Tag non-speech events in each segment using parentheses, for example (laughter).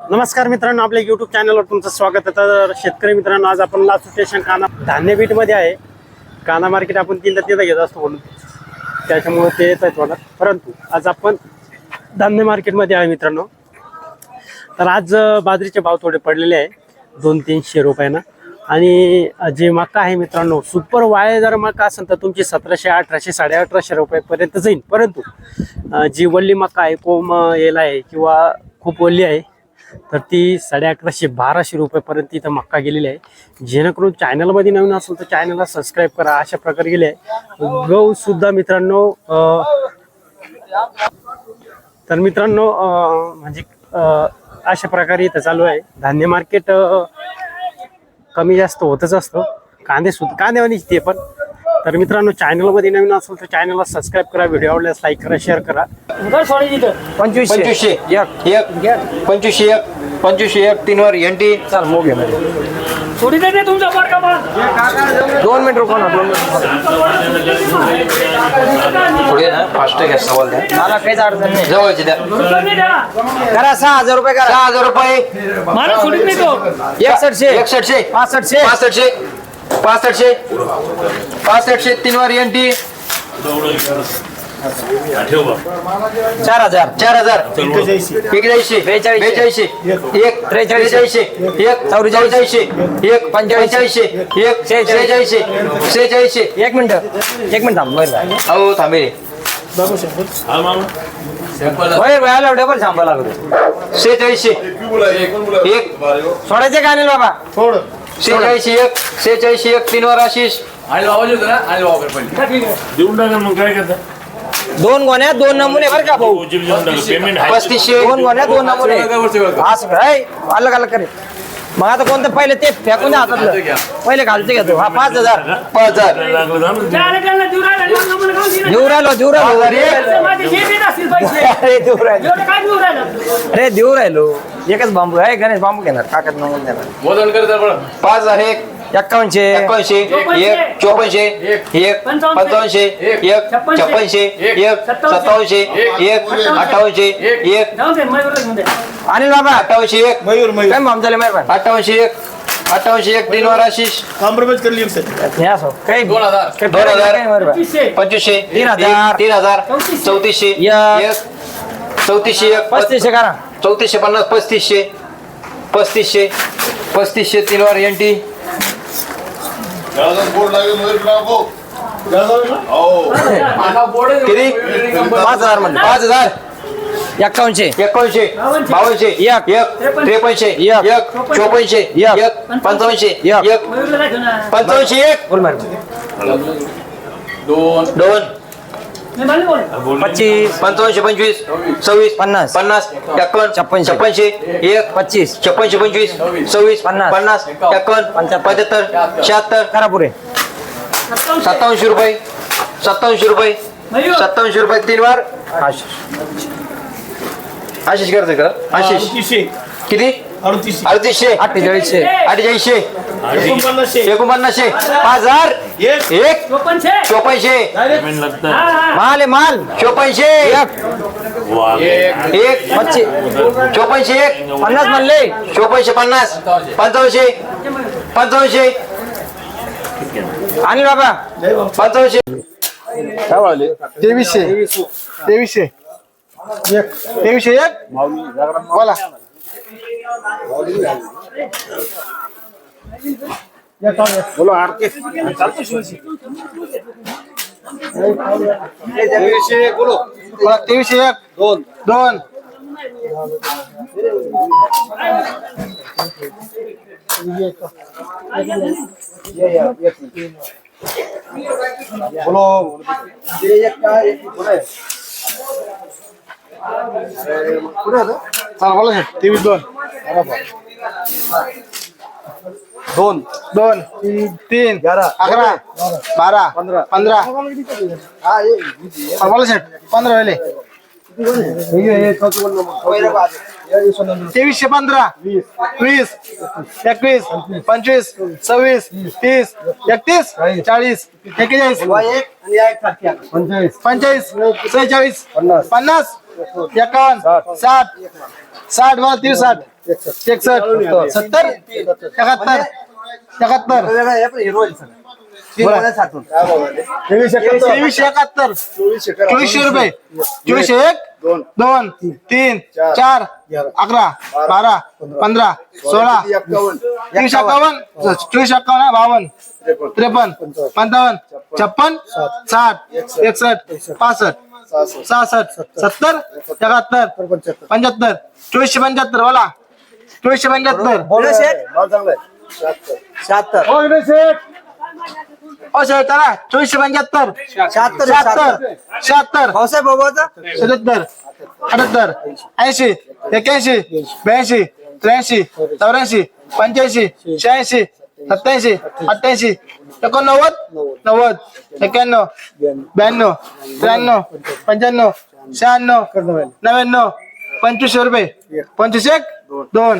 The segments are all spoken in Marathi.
नमस्कार मित्रांनो आपल्या युट्यूब चॅनलवर तुमचं स्वागत आहे. तर शेतकरी मित्रांनो आज आपण लास्ट स्टेशन काना धान्य बीटमध्ये आहे. काना मार्केट आपण तीनदा तिथं घेत असतो म्हणून. त्याच्यामुळे ते येत आहेत मला परंतु आज आपण धान्य मार्केटमध्ये आहे मित्रांनो. तर आज बाजरीचे भाव थोडे पडलेले आहे. दोन तीनशे रुपयानं. आणि जे मका आहे मित्रांनो सुपर वाय जर मका असेल तर तुमची सतराशे अठराशे साडे अठराशे रुपयापर्यंत जाईल. परंतु जी वल्ली मका आहे कोम येला आहे किंवा खूप वल्ली आहे तर ती साडे अकराशे बाराशे रुपयापर्यंत इथं मक्का गेलेली आहे. जेणेकरून चॅनलमध्ये नवीन असेल तर चॅनलला सबस्क्राईब करा अशा प्रकारे गेले आहे. गहू सुद्धा मित्रांनो तर मित्रांनो म्हणजे अशा प्रकारे इथं चालू आहे. धान्य मार्केट कमी जास्त होतच असतं. कांदे सुद्धा कांदेवानी म्हणजे ते पण तर मित्रांनो चॅनलमध्ये नवीन असेल तर चॅनलला सबस्क्राईब करा व्हिडिओ आवडल्यास लाईक करा शेअर करा. पंचवीसशे. पंचवीसशे एक एक पंचवीसशे एक पंचवीसशे एक तीनवर चाल मोग घे तुमचा बरं का मग दोन मिनिट रुपये ना दोन मिनिट थोडे ना फास्ट घ्या सवाल द्या. मला काहीच अडचण नाही. जवळचे द्या. करा सहा हजार रुपये करा. सहा हजार रुपये. मला सोडीत नाही तो. एकसष्टशे. एकसष्टशे. पासष्टशे. पासष्टशे. पासष्टशे. पासष्टशे तीनवर एनटी चार हजार चार हजार. एकेचाळीसशे बेचाळीसशे. एक त्रेचाळीसशे. एक चौवेचाळीसशे. एक पंचेचाळीसशे. एक शेहेचाळीसशे. शेहेचाळीसशे. एक मिनिट. एक मिनिट थांब बरं. अहो थांबे. डबल थांबा लागतो. शेहेचाळीसशे. एक. सोडायचे का अनिल बाबा? शेहेचाळीसशे एक शेहेचाळीसशे एक तीनवर आशिष. देऊन टाका मग काय करता? दोन गोण्या दोन नमुने बरं का भाऊ? पेमेंट पस्तीसशे दोन गोण्या दोन नमुने. असं काय अलग अलग करे मग आता कोणतं पहिले ते फेकून द्या हातातलं. पहिले घालते घेतो हा पाच हजार. पाच हजार. देऊ राहिला. देऊ राहिलो (laughs) अरे देऊ राहिलो. अरे देऊ राहिलो. एकच बांबू. आहे गणेश बांबू घेणार काकत नमून देणार. पाच हजार एक. एक्कावनशे एकावनशे एक चोपनशे एक पंचावनशे एक छप्पनशे एक सत्तावनशे एक अठ्ठावनशे एक अनिल बाबा अठ्ठावनशे एक मयूर मयूर. काय भाम झाले मेहरबान अठ्ठावनशे एक अठ्ठावनशे एक तीनवर आशिष. कॉम्प्रोमाइज कर लिया सर. या सो काही दोन हजार. दोन हजार. पंचवीसशे. पंचवीसशे. तीन हजार. तीन हजार. चौतीसशे. एक. एक. चौतीसशे एक. पस्तीसशे करा. चौतीसशे पन्नास पस्तीसशे. पस्तीसशे. पस्तीसशे तीनवर एन टी. किती? पाच हजारमध्ये पाच हजार. एकावनशे बावनशे एक. एक त्रेपनशे एक. एक चोपनशे एक. एक. पंचावनशे एक. एक पंचावनशे एक. दोन. म्हणले बोल पच्चीस पंचावनशे पंचवीस सव्वीस पन्नास. पन्नास एकावन्न छप्पनशे. छप्पनशे एक पच्चीस छप्पनशे पंचवीस सव्वीस पन्नास. पन्नास एकावन्न पंच्याहत्तर. शहात्तर करा पुरे सत्तावनशे रुपये सत्तावनशे रुपये सत्तावनशे रुपये तीन वार आशिष करते का आशिष किती अडतीसशे अडतीसशे अठ्ठेचाळीसशे अठ्ठेचाळीसशे एकोणपन्नासशे एकोणपन्नासशे पाच हजार. एक. एक. चोपनशे चोपनशे पेमेंट लागतं. हा माल आहे माल. चोपनशे एक. वा. एक. पच्चीस. चोपनशे एक. पन्नास म्हणले. चोपनशे पन्नास. पंचावनशे पंचावनशे अनिल बाबा. पंचावनशे तेवीसशे. तेवीसशे. एक. तेवीसशे एक? बोला. बोलो आरके तेवीसशे बोलो. तेवीसशे एक. दोन. दोन. बोलो. चला बोला तेवीस दोन. दोन. दोन तीन अकरा बारा पंधरा. पंधरा. बोला पंधरा वेळे तेवीसशे पंधरा वीस. एकवीस पंचवीस सव्वीस तीस एकतीस चाळीस एक्केचाळीस पंचेचाळीस सेहेचाळीस पन्नास एकावन्न साठ साठ बारा तेवीस साठ एकसष्ट सत्तर एकाहत्तर एकाहत्तर. तेवीसशे एकाहत्तर. चोवीसशे रुपये. चोवीसशे एक दोन. तीन चार. अकरा बारा. पंधरा. सोळा तीनशे एक्कावन्न. चोवीस एक्कावन्न बावन्न. त्रेपन्न. पंचावन्न. छप्पन साठ. एकसष्ट पासष्ट. सहासष्ट. सत्तर एकाहत्तर पंच्याहत्तर. चोवीसशे पंच्याहत्तर बोला. चोवीसशे पंच्याहत्तर. शहात्तर. हो साहेब चला. चोवीसशे पंच्याहत्तर. शहात्तर. शहात्तर. शहात्तर. बाबाचा? सत्याहत्तर अठ्याहत्तर. ऐंशी. एक्याऐंशी ब्याऐंशी. त्र्याऐंशी. चौऱ्याऐंशी. पंच्याऐंशी. शहाऐंशी. सत्याऐंशी अठ्ठ्याऐंशी एकोणनव्वद नव्वद एक्क्याण्णव ब्याण्णव त्र्याण्णव पंच्याण्णव शहाण्णव नव्याण्णव पंचवीसशे रुपये. पंचवीस एक दोन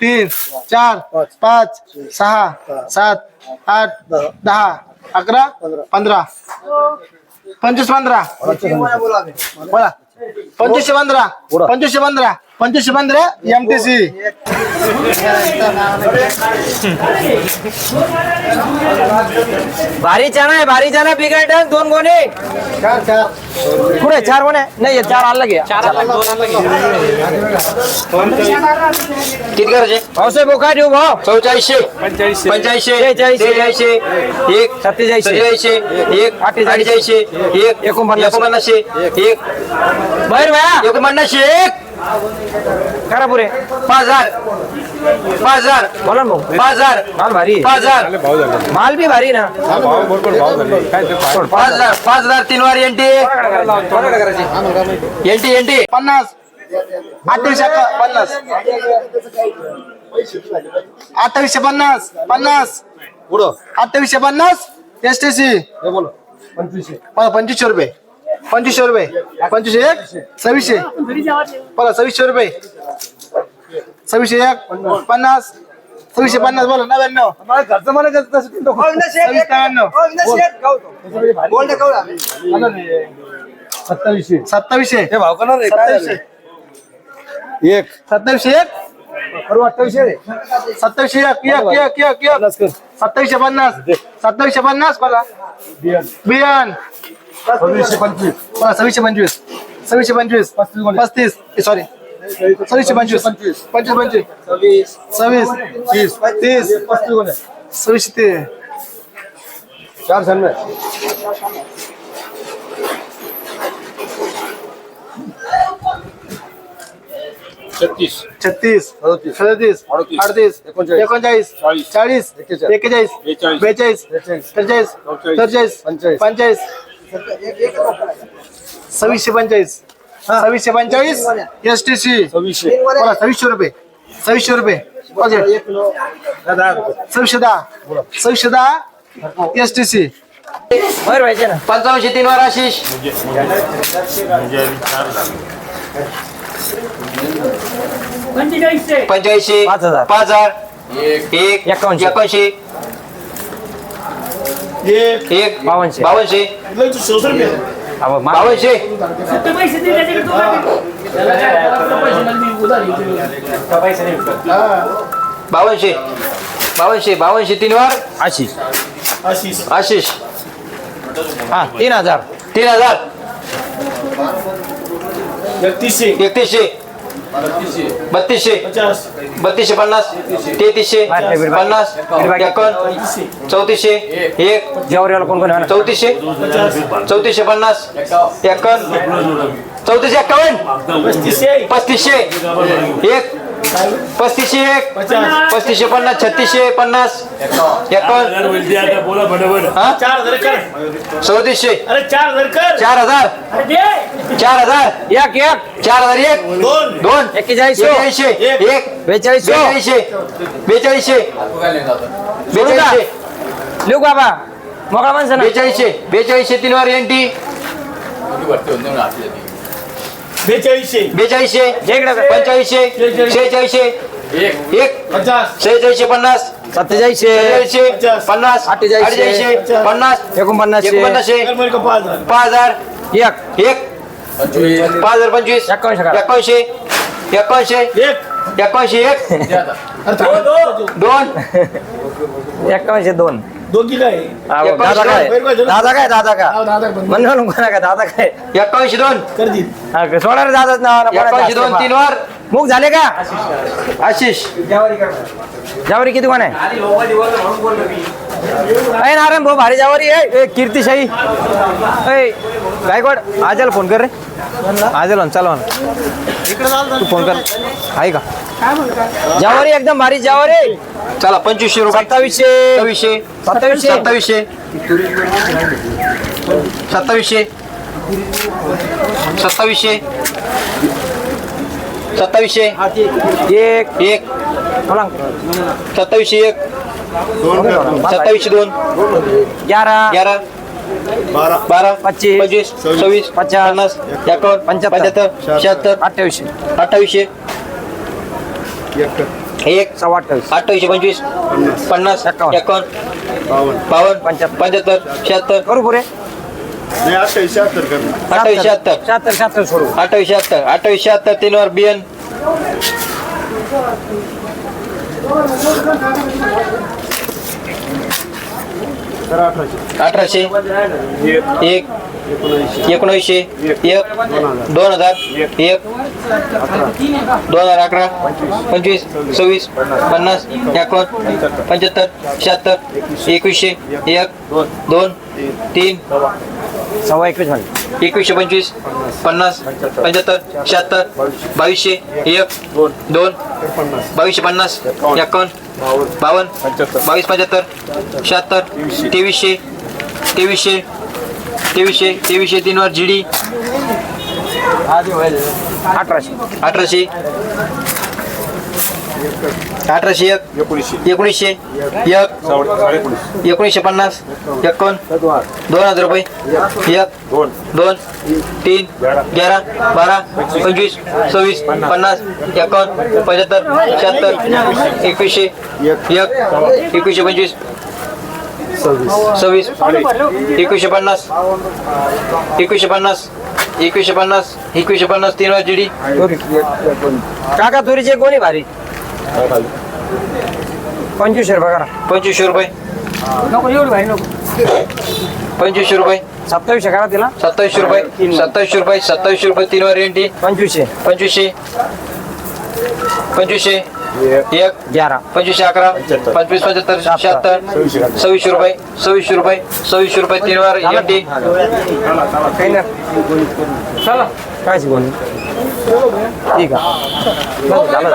तीन चार पाच सहा सात आठ दहा अकरा पंधरा. पंचवीस पंधरा. बोला. पंचवीसशे पंधरा. पंचवीसशे पंधरा. पंचवीसशे पंधरा एम टी सी भारी छान आहे भारी छान आहे बिघाड दोन गोणे पुढे चार. गोणे नाही हे चार आलं घ्या किती करायचे? भाऊसाहेब भाऊ काय देऊ भाऊ चौचाळीसशे पंच्याऐंशी शेहेचाळीसशे. त्रेचाळीसशे एक सत्तेचाळीसशे. सत्तेचाळीसशे एक अठ्ठेचाळीसशे. अठ्ठेचाळीसशे एक एकोणपन्नास. एकोणपन्नासशे एक. बाहेर भया एकोणपन्नासशे एक. करा पुरे. पाच हजार पाच हजार बोला ना भाऊ. पाच हजार माल भारी आहे. पाच हजार माल बी भारी ना. पाच हजार पाच हजार तीन वार एनटी एनटी एनटी पन्नास. अठ्ठावीसशे पन्नास. अठ्ठावीसशे पन्नास. पन्नास. अठ्ठावीसशे पन्नास. एस टी सी पंचवीसशे रुपये. पंचवीसशे रुपये. पंचवीसशे एक सव्वीसशे. बोला सव्वीसशे रुपये. सव्वीसशे एक पन्नास. सव्वीसशे पन्नास बोला नव्याण्णव. नव्याण्णव. सत्तावीसशे. सत्तावीसशे. सत्तावीसशे. एक. सत्तावीसशे एक. सत्तावीसशे एक एक एक एक एक. सत्तावीसशे पन्नास. सत्तावीसशे पन्नास बोला. बियान सव्वीसशे पंचवीस. सव्वीसशे पंचवीस. सव्वीसशे पंचवीस. पस्तीस सॉरी सव्वीसशे पंचवीस. पंचवीस पंचवीस. पंचवीस. सव्वीस. तीस. तीस. सव्वीसशे ते. चार छत्तीस. छत्तीस. सदतीस. अडतीस. एकोणचाळीस. चाळीस. एक्केचाळीस. बेचाळीस. त्रेचाळीस. चौचाळीस. पंचाळीस सव्वीसशे पंचाळीस सव्वीसशे पंचाळीस एस टी सी सव्वीसशे. सव्वीसशे रुपये. सव्वीसशे रुपये. सव्वीसशे दहा. सव्वीसशे दहा एस टी सी बाहेर व्हायचे ना. पंचावन्नशे तीन वार आशिष. पंचेचाळीसशे. पंच्याऐंशी पाच हजार. पाच हजार. एक. एकावन्नशे. एकावन्नशे. एक. बावनशे. बावनशे. अहो, माल- बावनशे. पैसे दिले त्याच्याकडे दोन पैसे नाही बावनशे. बावनशे बावनशे तीन वार. आशिष. आशिष. हा तीन हजार. तीन हजार. एकतीसशे. बत्तीसशे. बत्तीसशे. पन्नास. तेहतीसशे. पन्नास. एकावन्न. चौतीसशे. एक? चौतीसशे. चौतीसशे पन्नास. एकावन्न. चौतीसशे एक्कावन्न पस्तीसशे. एक. पस्तीसशे एक पस्तीसशे पन्नास छत्तीसशे पन्नास एकावन्न. बोलते आता बोला फटाफट हा? चार हजार कर. अरे चार हजार कर. चार हजार. अरे दे. चार हजार. एक एक. चार हजार एक. दोन. दोन. एक्केचाळीस एक. बेचाळीस बेचाळीसशे. बेचाळीसशे. बेचाळीसशे. लिहू बाबा मोकळा माणसं ना? बेचाळीसशे. बेचाळीसशे तीन वर एनटी बेचाळीसशे. बेचाळीसशे. पंचाळीसशे. शेहेचाळीसशे. एक. शेहेचाळीसशे पन्नास. सत्तेचाळीसशे. पन्नास. अठ्ठेचाळीसशे. पन्नास. एकोणपन्नासशे. एकोणपन्नासशे. पाच हजार? एक. एक. पाच हजार पंचवीस. एकावन्नशे एकावनशे एक. एकावनशे एक. दोन. एकावनशे दोन. दोघी काय? दादा काय? दादा काय दादा का? म्हणून म्हणा का दादा काय? एकावनशे दोन. करतील हा, सोडा रे दादाच नाव एकावनशे दोन तीन वर. मुख झाले का? आशिष. जावरी किती कोण आहे? अय नारायण भाऊ भारी जावरी आहे ए, कीर्तिशाही ऐ गायकवाड आजल फोन कर रे। आजल म्हण चला म्हणा तू फोन कर। आहे का? जावरी एकदम भारी जावरी। चला पंचवीसशे रुपये. सत्तावीसशे. सत्तावीसशे. सत्तावीसशे. सत्तावीसशे. सत्तावीसशे. सत्तावीसशे. सत्तावीसशे. एक. एक. सत्तावीसशे एक. सत्तावीसशे दोन ग्यारा. ग्यारा. बारा. पच्चीस, पंचवीस. सव्वीस. पचास, पन्नास. एकावन्न. पंच्याहत्तर, पंच्याहत्तर. शहात्तर. अठ्ठावीसशे. अठ्ठावीसशे. एक. सव्वा अठ्ठावीस. अठ्ठावीसशे पंचवीस. पन्नास. एकावन्न. एकावन्न. बावन्न. पंच्याहत्तर. पंच्याहत्तर. शहात्तर. करू पुरे अठ्ठावीस शहात्तर. शहात्तर. शहात्तर सोडू. अठ्ठावीस शहात्तर. अठ्ठावीस शहात्तर तीन वर बियन. अठराशे. एक. एकोणीसशे एक. दोन हजार. एक. दोन हजार अकरा. पंचवीस. सव्वीस. पन्नास. एकोण. पंच्याहत्तर. शहात्तर. एकवीसशे. एक. दोन. तीन. सव्वा एकवीस एकवीसशे पंचवीस पन्नास पंच्याहत्तर शहात्तर बावीसशे एक दोन बावीसशे पन्नास एकावन्न बावन्न बावीस पंच्याहत्तर शहात्तर तेवीसशे तेवीसशे तेवीसशे तेवीसशे तीन वर जीडी अठराशे. अठराशे. अठराशे एक एकोणीसशे. एक एकोणीसशे पन्नास एकावन्न दोन हजार रुपये एक दोन तीन ग्यारा बारा पंचवीस सव्वीस पन्नास एकावन्न पंच्याहत्तर शहात्तर एकवीसशे एक एकवीसशे पंचवीस सव्वीस एकवीसशे पन्नास एकवीसशे पन्नास एकवीसशे पन्नास एकवीसशे पन्नास तीन वाज जीडी काका तुरीचे कोणी भारी. पंचवीसशे रुपये करा. पंचवीसशे रुपये. नको एवढी भारी नको. पंचवीसशे रुपये. सत्तावीसशे करा तिला. सत्तावीसशे रुपये. सत्तावीसशे रुपये सत्तावीसशे रुपये तीन वर एंटी पंचवीसशे. पंचवीसशे. पंचवीसशे. एक. ग्यारा. पंचवीसशे अकरा. पंचवीस पंच्याहत्तर शहात्तर. सव्वीसशे रुपये. सव्वीसशे रुपये. सव्वीसशे रुपये तीन वर एंटी काही नाही. चला. काय शिकवून ठीक आहे. झालं.